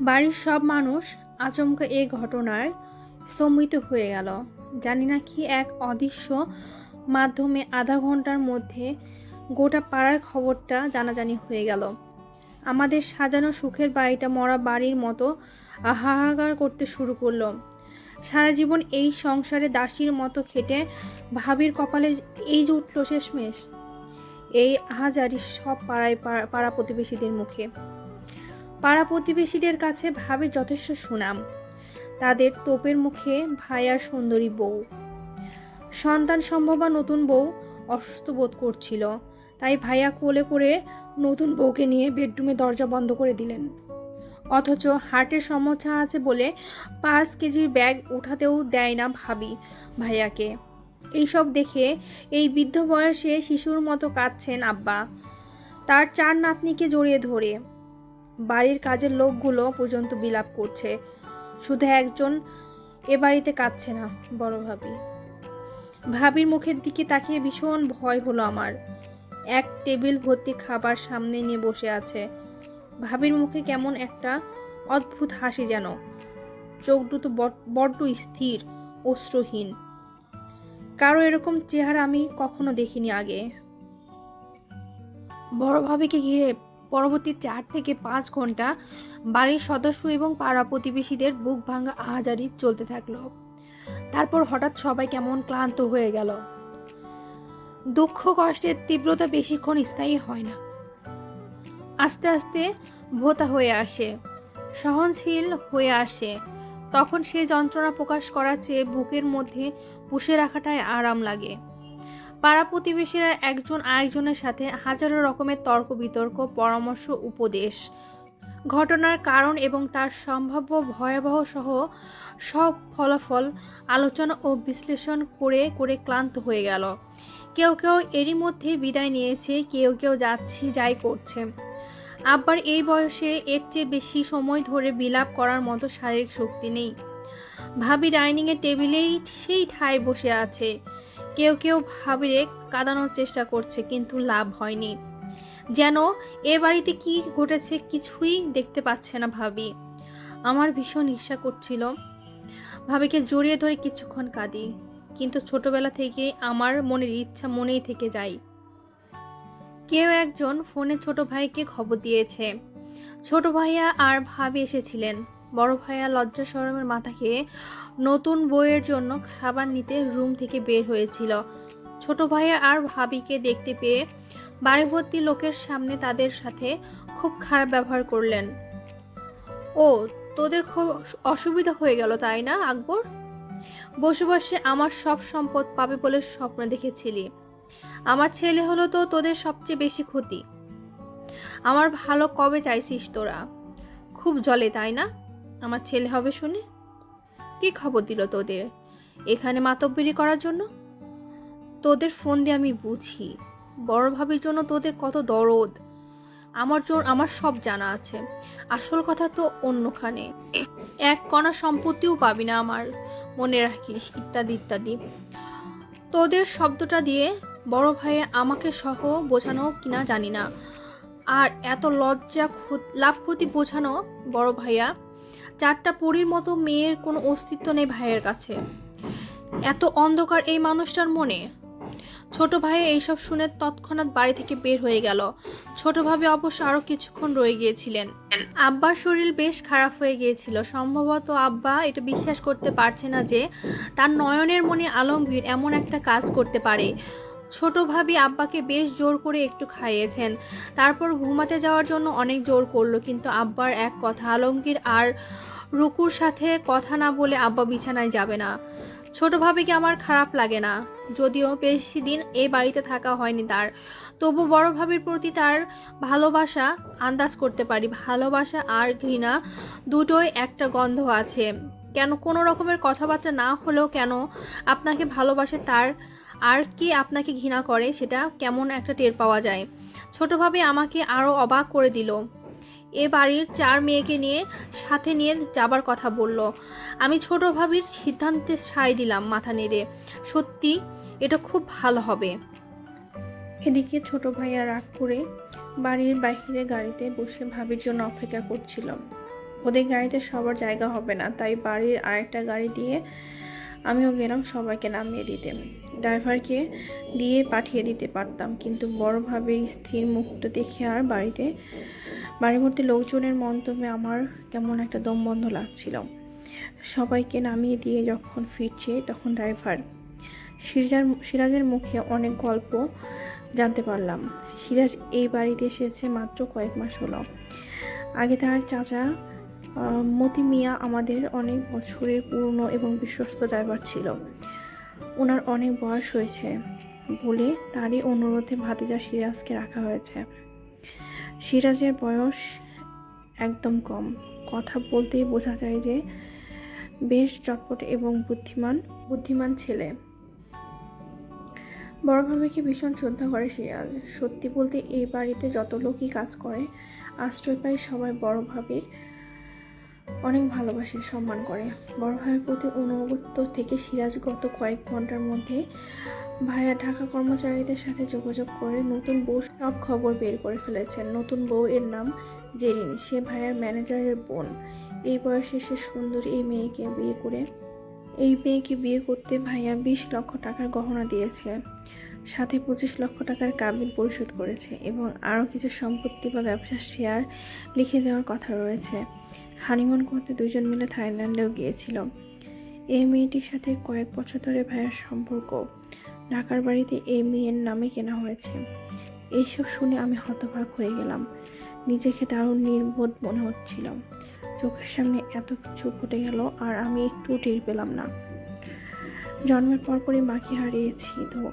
বাড়ির সব মানুষ আচমকা এই ঘটনায় স্তম্ভিত হয়ে গেল। জানি না কি এক অদৃশ্য মাধ্যমে আধা ঘণ্টার মধ্যে গোটা পাড়ার খবরটা জানাজানি হয়ে গেল। আমাদের সাজানো সুখের বাড়িটা মরা বাড়ির মতো হাহাকার করতে শুরু করল। সারা জীবন এই সংসারে দাসীর মতো খেটে ভাবির কপালে এই যে উঠল শেষমেশ। এই হাজারি সব পাড়ায় পাড়া- পাড়া প্রতিবেশীদের মুখে। পাড়া প্রতিবেশীদের কাছে ভাবে যথেষ্ট সুনাম। তাদের তোপের মুখে ভাইয়ার সুন্দরী বউ। সন্তান সম্ভবা নতুন বউ অসুস্থ বোধ করছিল। তাই ভাইয়া কোলে করে নতুন বউকে নিয়ে বেডরুমে দরজা বন্ধ করে দিলেন। অথচ হার্টের সমস্যা আছে বলে পাঁচ কেজির ব্যাগ উঠাতেও দেয় না ভাবি ভাইয়াকে। এইসব দেখে এই বৃদ্ধ বয়সে শিশুর মতো কাঁদছেন আব্বা। তার চার নাতনিকে জড়িয়ে ধরে। বাড়ির কাজের লোকগুলো পর্যন্ত বিলাপ করছে। শুধু একজন এ বাড়িতে কাঁদছে না, বড় ভাবি। ভাবির মুখের দিকে তাকিয়ে ভীষণ ভয় হলো আমার। এক টেবিল ভর্তি খাবার সামনে নিয়ে বসে আছে। ভাবির মুখে কেমন একটা অদ্ভুত হাসি যেন। চোখ দুটো বড- বড্ড স্থির, অশ্রুহীন। কারও এরকম চেহারা আমি কখনো দেখিনি আগে। বড় ভাবিকে ঘিরে পরবর্তী চার থেকে পাঁচ ঘণ্টা বাড়ির সদস্য এবং পাড়া প্রতিবেশীদের বুক ভাঙা আহাজারি চলতে থাকল। তারপর হঠাৎ সবাই কেমন ক্লান্ত হয়ে গেল। দুঃখ, কষ্টের তীব্রতা বেশিক্ষণ স্থায়ী হয় না। আস্তে আস্তে ভোতা হয়ে আসে, সহনশীল হয়ে আসে। তখন সে যন্ত্রণা প্রকাশ করার চেয়ে বুকের মধ্যে পুষে রাখাটাই আরাম লাগে। পাড়া প্রতিবেশীরা একজন আরেকজনের সাথে হাজারো রকমের তর্ক বিতর্ক, পরামর্শ, উপদেশ। ঘটনার কারণ এবং তার সম্ভাব্য ভয়াবহ সহ সব ফলাফল আলোচনা ও বিশ্লেষণ করে করে ক্লান্ত হয়ে গেল। কেউ কেউ এরই মধ্যে বিদায় নিয়েছে, কেউ কেউ যাচ্ছি, যাই করছে। আব্বার এই বয়সে এর চেয়ে বেশি সময় ধরে বিলাপ করার মতো শারীরিক শক্তি নেই। ভাবি ডাইনিংয়ের টেবিলেই সেই ঠায় বসে আছে। কেউ কেউ ভাবিরে কাঁদানোর চেষ্টা করছে, কিন্তু লাভ হয়নি। যেন এ বাড়িতে কি ঘটেছে কিছুই দেখতে পাচ্ছে না ভাবি। আমার ভীষণ ঈর্ষা করছিল। ভাবিকে জড়িয়ে ধরে কিছুক্ষণ কাঁদি, কিন্তু ছোটবেলা থেকে আমার মনের ইচ্ছা মনেই থেকে যায়। কেউ একজন ফোনে ছোট ভাইকে খবর দিয়েছে। ছোট ভাইয়া আর ভাবি এসেছিলেন। বড় ভাইয়া লজ্জা শরমের মাথা খেয়ে নতুন বইয়ের জন্য খাবার নিতে রুম থেকে বের হয়েছিল। ছোট ভাইয়া আর ভাবিকে দেখতে পেয়ে বাড়ি ভর্তি লোকের সামনে তাদের সাথে খুব খারাপ ব্যবহার করলেন। ও, তোদের খুব অসুবিধা হয়ে গেল, তাই না, আকবর? বসে বসে আমার সব সম্পদ পাবে বলে স্বপ্ন দেখেছিলি। আমার ছেলে হলো তো তোদের সবচেয়ে বেশি ক্ষতি। আমার ভালো কবে চাইছিস তোরা? খুব জলে, তাই না? আমার ছেলে হবে শুনে। কি খবর দিল তোদের? এখানে মাতব্বরি করার জন্য? তোদের ফোন দিয়ে আমি বুঝি। বড় ভাবির জন্য তোদের কত দরদ। আমার আমার সব জানা আছে। আসল কথা তো অন্যখানে। এক কণা সম্পত্তিও পাবি না আমার। মনে রাখিস, ইত্যাদি ইত্যাদি। তোদের শব্দটা দিয়ে বড় ভাইয়ে আমাকে সহ বোঝানো কিনা জানি না। আর এত লজ্জা লাভ ক্ষতি বোঝানো বড় ভাইয়া চারটা পরীর মতো মেয়ের কোনো অস্তিত্ব নেই ভাইয়ের কাছে। এত অন্ধকার এই মানুষটার মনে। ছোট ভাই এইসব শুনে তৎক্ষণাৎ বাড়ি থেকে বের হয়ে গেল। ছোট ভাবে অবশ্য আরও কিছুক্ষণ রয়ে গিয়েছিলেন। আব্বার শরীর বেশ খারাপ হয়ে গিয়েছিল। সম্ভবত আব্বা এটা বিশ্বাস করতে পারছে না যে তার নয়নের মনে আলমগীর এমন একটা কাজ করতে পারে। ছোট ভাবি আব্বাকে বেশ জোর করে একটু খাইয়েছেন। তারপর ঘুমাতে যাওয়ার জন্য অনেক জোর করল, কিন্তু আব্বার এক কথা, আলমগীর আর রুকুর সাথে কথা না বলে আব্বা বিছানায় যাবে না। ছোট ভাবিকে আমার খারাপ লাগে না, যদিও বেশি দিন এই বাড়িতে থাকা হয়নি তার। তবু বড় ভাবির প্রতি তার ভালোবাসা আন্দাজ করতে পারি। ভালোবাসা আর ঘৃণা দুটোই একটা গন্ধ আছে। কেন কোনো রকমের কথাবার্তা না হলেও কেন আপনাকে ভালোবাসে তার আর কে আপনাকে ঘৃণা করে সেটা কেমন একটা টের পাওয়া যায়। ছোটোভাবে আমাকে আরও অবাক করে দিল। এ বাড়ির চার মেয়েকে নিয়ে সাথে নিয়ে যাবার কথা বলল। আমি ছোট ভাবির সিদ্ধান্তে সাই দিলাম মাথা নেড়ে। সত্যি, এটা খুব ভালো হবে। এদিকে ছোট ভাইয়া রাগ করে বাড়ির বাইরে গাড়িতে বসে ভাবির জন্য অপেক্ষা করছিল। ওদের গাড়িতে সবার জায়গা হবে না, তাই বাড়ির আরেকটা গাড়ি দিয়ে আমিও গেলাম, সবাইকে নামিয়ে দিতে ড্রাইভারকে দিয়ে পাঠিয়ে দিতে পারতাম, কিন্তু বড় ভাবের স্থির মুখটা দেখে আর বাড়িতে, বাড়ি ভর্তি লোকজনের মন্তব্যে আমার কেমন একটা দম বন্ধ লাগছিল। সবাইকে নামিয়ে দিয়ে যখন ফিরছে, তখন ড্রাইভার, সিরাজার, সিরাজের মুখে অনেক গল্প জানতে পারলাম। সিরাজ এই বাড়িতে এসেছে মাত্র কয়েক মাস হলো। আগে তার চাচা মতি মিয়া আমাদের অনেক বছরের পুরনো এবং বিশ্বস্ত ড্রাইভার ছিল। ওনার অনেক বয়স হয়েছে বলে তারই অনুরোধে ভাতিজা সিরাজকে রাখা হয়েছে। সিরাজের বয়স একদম কম। কথা বলতেই বোঝা যায় যে বেশ চটপট এবং বুদ্ধিমান বুদ্ধিমান ছেলে। বড় ভাবিকে ভীষণ শ্রদ্ধা করে সিরাজ। সত্যি বলতে এই বাড়িতে যত লোকই কাজ করে, আশ্রয় পায় সবাই বড় অনেক ভালোবাসে, সম্মান করে। বড় ভাইয়ের প্রতি অনুগত্য থেকে সিরাজ গত কয়েক ঘণ্টার মধ্যে ভাইয়া ঢাকা কর্মচারীদের সাথে যোগাযোগ করে নতুন বউ সব খবর বের করে ফেলেছেন। নতুন বউ এর নাম জেরিন সে ভাইয়ার ম্যানেজারের বোন। এই বয়সে সে সুন্দর এই মেয়েকে বিয়ে করে, এই মেয়েকে বিয়ে করতে ভাইয়া বিশ লক্ষ টাকার গহনা দিয়েছে, সাথে পঁচিশ লক্ষ টাকার কাবিল পরিশোধ করেছে এবং আরও কিছু সম্পত্তি বা ব্যবসার শেয়ার লিখে দেওয়ার কথা রয়েছে। হানিমুন করতে দুজন মিলে থাইল্যান্ডেও গিয়েছিল। এই মেয়েটির সাথে কয়েক বছর ধরে ভাইয়ার সম্পর্ক। ঢাকার বাড়িতে এই মেয়ের নামে কেনা হয়েছে। এইসব শুনে আমি হতভাগ হয়ে গেলাম। নিজেকে দারুণ নির্বোধ মনে হচ্ছিল। চোখের সামনে এত কিছু ঘটে গেল আর আমি একটু টের পেলাম না। জন্মের পরপরই মাকে হারিয়েছি তো।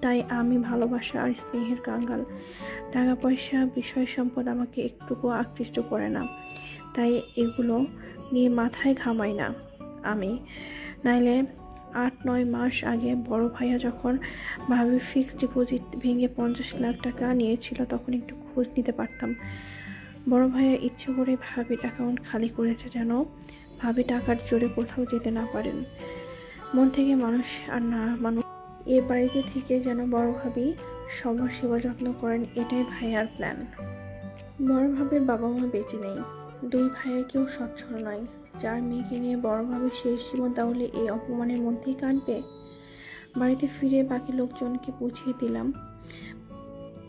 তাই আমি ভালোবাসা আর স্নেহের কাঙ্গাল। টাকা পয়সা, বিষয় সম্পদ আমাকে একটুকু আকৃষ্ট করে না। তাই এগুলো নিয়ে মাথায় ঘামাই না আমি। নাইলে আট, নয় মাস আগে বড় ভাইয়া যখন ভাবি ফিক্সড ডিপোজিট ভেঙে পঞ্চাশ লাখ টাকা নিয়েছিল, তখন একটু খোঁজ নিতে পারতাম। বড় ভাইয়া ইচ্ছে করে ভাবির অ্যাকাউন্ট খালি করেছে যেন ভাবি টাকার জোরে কোথাও যেতে না পারেন। মন থেকে মানুষ আর না, মানুষ এ বাড়িতে থেকে যেন বড় ভাবি সবার সেবা যত্ন করেন, এটাই ভাইয়ার প্ল্যান বড় ভাবির বাবা মা বেঁচে নেই। দুই ভাইয়ের কেউ সচ্ছল নয়। যার মেয়েকে নিয়ে বড় ভাবি শেষ জীবন তাহলে এই অপমানের মধ্যেই কাটবে? বাড়িতে ফিরে বাকি লোকজনকে বুঝিয়ে দিলাম।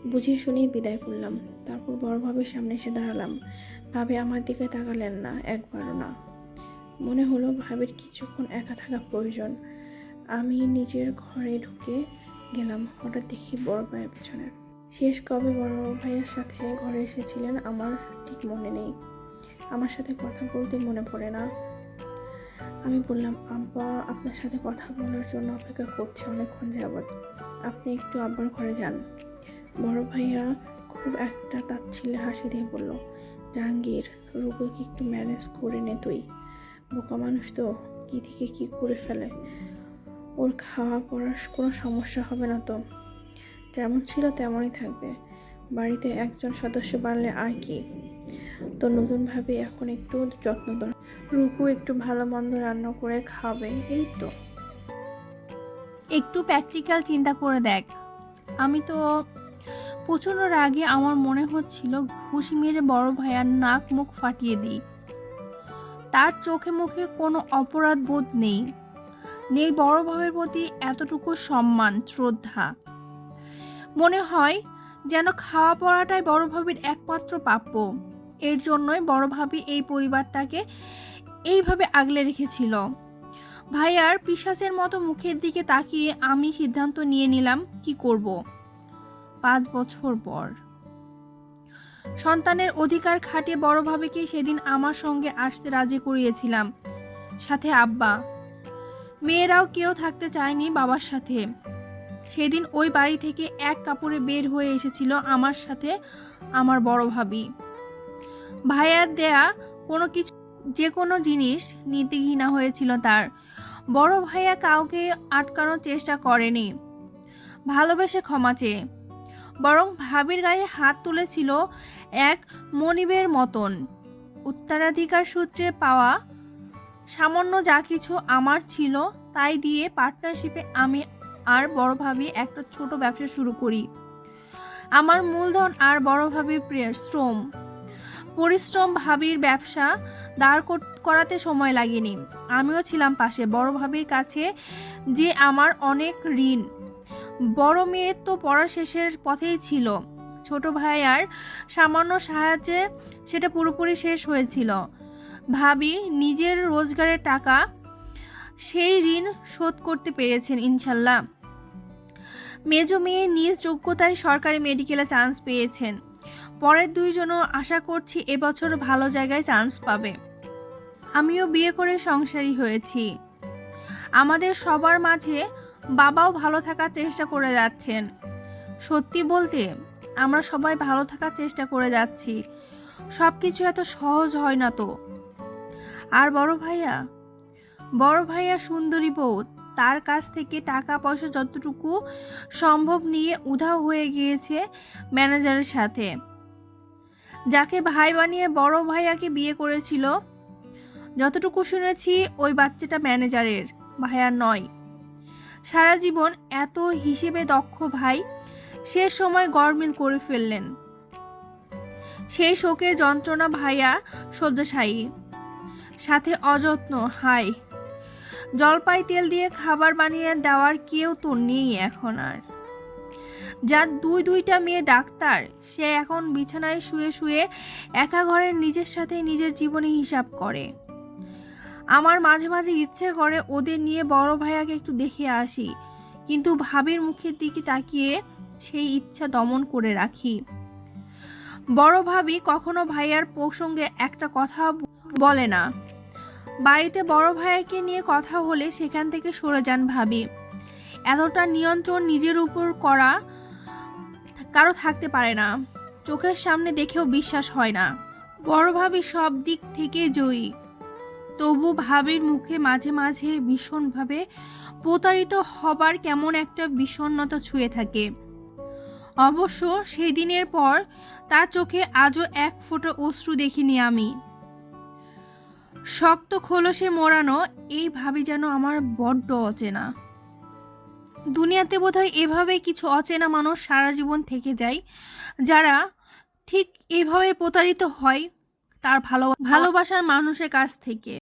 বুঝিয়ে শুনিয়ে বিদায় করলাম। তারপর বড় ভাবির সামনে এসে দাঁড়ালাম। ভাবে আমার দিকে তাকালেন না, একবারও না। মনে হলো ভাবের কিছুক্ষণ একা থাকা প্রয়োজন। আমি নিজের ঘরে ঢুকে গেলাম, হঠাৎ দেখি বড় ভাইয়ের পেছনে। শেষ কবে বড় ভাইয়ের সাথে ঘরে এসেছিলেন আমার ঠিক মনে নেই। আমার সাথে কথা বলতে মনে পড়ে না। আমি বললাম, আব্বা, আপনার সাথে কথা বলার জন্য অপেক্ষা করছে অনেকক্ষণ যাবৎ। আপনি একটু আব্বার ঘরে যান। বড় ভাইয়া খুব একটা তাচ্ছিল্যের হাসি দিয়ে বলল, জাহাঙ্গীর রুগুকে একটু ম্যানেজ করে নে তুই। বোকা মানুষ তো, কী থেকে কী করে ফেলে? ওর খাওয়া পড়ার কোনো সমস্যা হবে না তো? যেমন ছিল তেমনই থাকবে। বাড়িতে একজন সদস্য বাড়লে আর কি? তো নতুনভাবে এখন একটু যত্ন দর রুকু একটু ভালো মন্দ রান্না করে খাবে, এই তো। একটু প্র্যাকটিক্যাল চিন্তা করে দেখ। আমি তো প্রচণ্ড রাগে আমার মনে হচ্ছিল ঘুষি মেরে বড় ভাইয়ার নাক মুখ ফাটিয়ে দিই। তার চোখে মুখে কোনো অপরাধ বোধ নেই। নেই বড় ভাবের প্রতি এতটুকু সম্মান, শ্রদ্ধা। মনে হয় যেন খাওয়া পড়াটাই বড় ভাবির একমাত্র প্রাপ্য। এর জন্যই বড় ভাবি এই পরিবারটাকে এইভাবে আগলে রেখেছিল। ভাইয়ার পিশাচের মতো মুখের দিকে তাকিয়ে আমি সিদ্ধান্ত নিয়ে নিলাম, কি করব? পাঁচ বছর পর। সন্তানের অধিকার খাটিয়ে বড় ভাবিকে সেদিন আমার সঙ্গে আসতে রাজি করিয়েছিলাম। সাথে আব্বা। মেয়েরাও কেউ থাকতে চায়নি বাবার সাথে। সেদিন ওই বাড়ি থেকে এক কাপড়ে বের হয়ে এসেছিল আমার সাথে, আমার বড় ভাবি। ভাইয়ার দেয়া কোনো কিছু, যে কোনো জিনিস নিতে ঘৃণা হয়েছিল তার। বড় ভাইয়া কাউকে আটকানোর চেষ্টা করেনি। ভালোবেসে ক্ষমা চেয়ে। বরং ভাবির গায়ে হাত তুলেছিল এক মনিবের মতন। উত্তরাধিকার সূত্রে পাওয়া সামান্য যা কিছু আমার ছিল তাই দিয়ে পার্টনারশিপে আমি আর বড় ভাবি একটা ছোট ব্যবসা শুরু করি। আমার মূলধন আর বড় ভাবির প্রিয় শ্রম। পরিশ্রম ভাবির ব্যবসা দাঁড় কর- করাতে সময় লাগেনি। আমিও ছিলাম পাশে। বড় ভাবির কাছে যে আমার অনেক ঋণ। বড় মেয়ে তো পড়া শেষের পথেই ছিল। ছোট ভাই আর সামান্য সাহায্যে সেটা পুরোপুরি শেষ হয়েছিল। ভাবি নিজের রোজগারের টাকা সেই ঋণ শোধ করতে পেরেছেন, ইনশাল্লাহ। মেজ মেয়ে নিজ যোগ্যতায় সরকারি মেডিকেলে চান্স পেয়েছেন। পরের দুইজনও আশা করছি এবছর ভালো জায়গায় চান্স পাবে। আমিও বিয়ে করে সংসারী হয়েছি। আমাদের সবার মাঝে বাবাও ভালো থাকার চেষ্টা করে যাচ্ছেন। সত্যি বলতে, আমরা সবাই ভালো থাকার চেষ্টা করে যাচ্ছি। সব কিছু এত সহজ হয় না তো। আর বড় ভাইয়া বড় ভাইয়া সুন্দরী বউ, তার কাছ থেকে টাকা পয়সা যতটুকু সম্ভব নিয়ে উধাও হয়ে গিয়েছে ম্যানেজারের সাথে। যাকে ভাই বানিয়ে বড় ভাইয়াকে বিয়ে করেছিল, যতটুকু শুনেছি ওই বাচ্চাটা ম্যানেজারের, ভাইয়ার নয়। সারা জীবন এত হিসেবে দক্ষ ভাই শেষ সময় গরমিল করে ফেললেন। সেই শোকে যন্ত্রণা ভাইয়া শয্যাশায়ী। সাথে অযত্ন হাই জলপাই তেল দিয়ে খাবার বানিয়ে দেওয়ার কেউ তো নেই এখন আর। যার দুই দুইটা মেয়ে ডাক্তার, সে এখন বিছানায় শুয়ে শুয়ে একা ঘরের নিজের সাথে নিজের জীবনে হিসাব করে। আমার মাঝে মাঝে ইচ্ছে করে ওদের নিয়ে বড় ভাইয়াকে একটু দেখে আসি, কিন্তু ভাবির মুখের দিকে তাকিয়ে সেই ইচ্ছা দমন করে রাখি। বড় ভাবি কখনো ভাইয়ার প্রসঙ্গে একটা কথা বলে না। বাড়িতে বড় ভাইয়াকে নিয়ে কথা হলে সেখান থেকে সরে যান ভাবি। এতটা নিয়ন্ত্রণ নিজের উপর করা কারও থাকতে পারে না। চোখের সামনে দেখেও বিশ্বাস হয় না। বড় ভাবি সব দিক থেকে জয়ী। তবু ভাবির মুখে মাঝে মাঝে ভীষণভাবে প্রতারিত হবার কেমন একটা বিষণ্ণতা ছুঁয়ে থাকে। অবশ্য সেই দিনের পর তার চোখে আজও এক ফোঁটা অশ্রু দেখিনি আমি। শক্ত খোলসে মোড়ানো এই ভাবি যেন আমার বড্ড অচেনা। দুনিয়াতে বোধহয় এভাবে কিছু অচেনা মানুষ সারা জীবন থেকে যায়, যারা ঠিক এভাবে প্রতারিত হয় তার ভালো ভালোবাসার মানুষের কাছ থেকে।